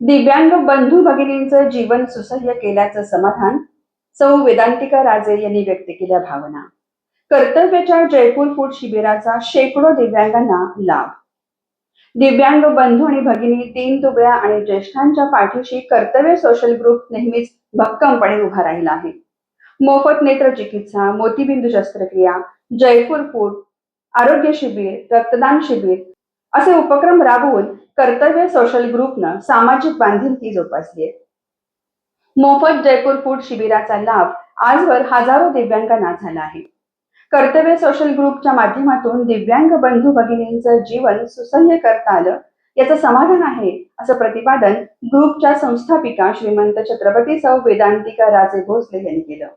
दिव्यांग बंधू भगिनींचं जीवन सुसह्य केल्याचं समाधान सौ वेदांतिका राजे यांनी व्यक्त केल्या भावना. कर्तव्याच्या जयपूर फूड शिबिराचा शेकडो दिव्यांगांना लाभ. दिव्यांग बंधू आणि भगिनी तीन दुबळ्या आणि ज्येष्ठांच्या पाठीशी कर्तव्य सोशल ग्रुप नेहमीच भक्कमपणे उभा राहिला आहे. मोफत नेत्र चिकित्सा मोतीबिंदू शस्त्रक्रिया जयपूर फूड आरोग्य शिबिर रक्तदान शिबिर असे उपक्रम राबवून कर्तव्य सोशल ग्रुपनं सामाजिक बांधिलकी जोपासली आहे. मोफत जयपूर फूड शिबिराचा लाभ आजवर हजारो दिव्यांगांना झाला आहे. कर्तव्य सोशल ग्रुपच्या माध्यमातून दिव्यांग बंधू भगिनींचं जीवन सुसह्य करता आलं याचं समाधान आहे असं प्रतिपादन ग्रुपच्या संस्थापिका श्रीमंत छत्रपती सौ वेदांतिका राजे भोसले यांनी केलं.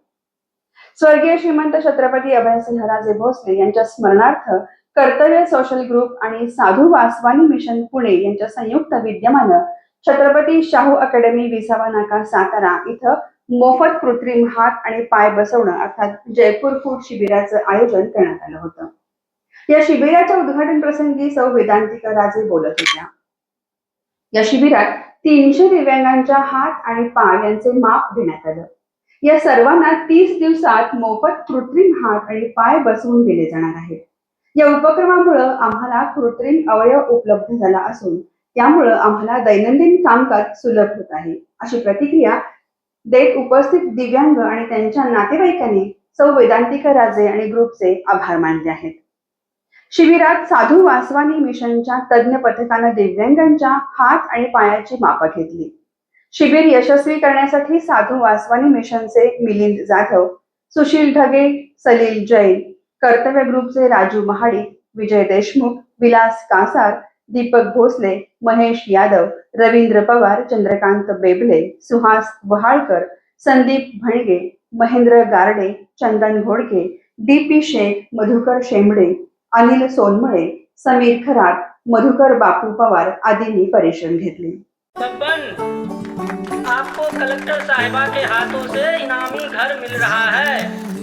स्वर्गीय श्रीमंत छत्रपती अभयसिंह राजे भोसले यांच्या स्मरणार्थ कर्तव्य सोशल ग्रुप आणि साधू वासवानी मिशन पुणे यांच्या संयुक्त विद्यमानं छत्रपती शाहू अकॅडमी विसावा नाका सातारा इथं मोफत कृत्रिम हात आणि पाय बसवणं अर्थात जयपूर फूड शिबिराचं आयोजन करण्यात आलं होतं. या शिबिराच्या उद्घाटन प्रसंगी सौ वेदांतिका राजे बोलत होत्या. या शिबिरात तीनशे दिव्यांगांच्या हात आणि पाय यांचे माप घेण्यात आलं. या सर्वांना तीस दिवसात मोफत कृत्रिम हात आणि पाय बसवून दिले जाणार आहेत. या उपक्रमामुळं आम्हाला कृत्रिम अवयव उपलब्ध झाला असून त्यामुळं आम्हाला दैनंदिन कामकाज सुलभ होत आहे. अशी प्रतिक्रिया देत उपस्थित दिव्यांग आणि त्यांच्या नातेवाईकांनी सौ वेदांतिका राजे आणि ग्रुपचे आभार मानले आहेत. शिबिरात साधू वासवानी मिशनच्या तज्ज्ञ पथकानं दिव्यांगांच्या हात आणि पायाची मापं घेतली. शिबिर यशस्वी करण्यासाठी साधू वासवानी मिशनचे मिलिंद जाधव सुशील ढगे सलील जैन कर्तव्य ग्रुपचे राजू महाडिक विजय देशमुख विलास कासार दीपक भोसले महेश यादव रवींद्र पवार चंद्रकांत बेबले सुहास वहाळकर संदीप भणगे महेंद्र गारडे चंदन घोडके डीपी शेख मधुकर शेंबडे अनिल सोनमळे समीर खरात मधुकर बापू पवार आदींनी परिश्रम घेतले. आपको कलेक्टर साहिबा के हाथों से इनामी घर मिल रहा है।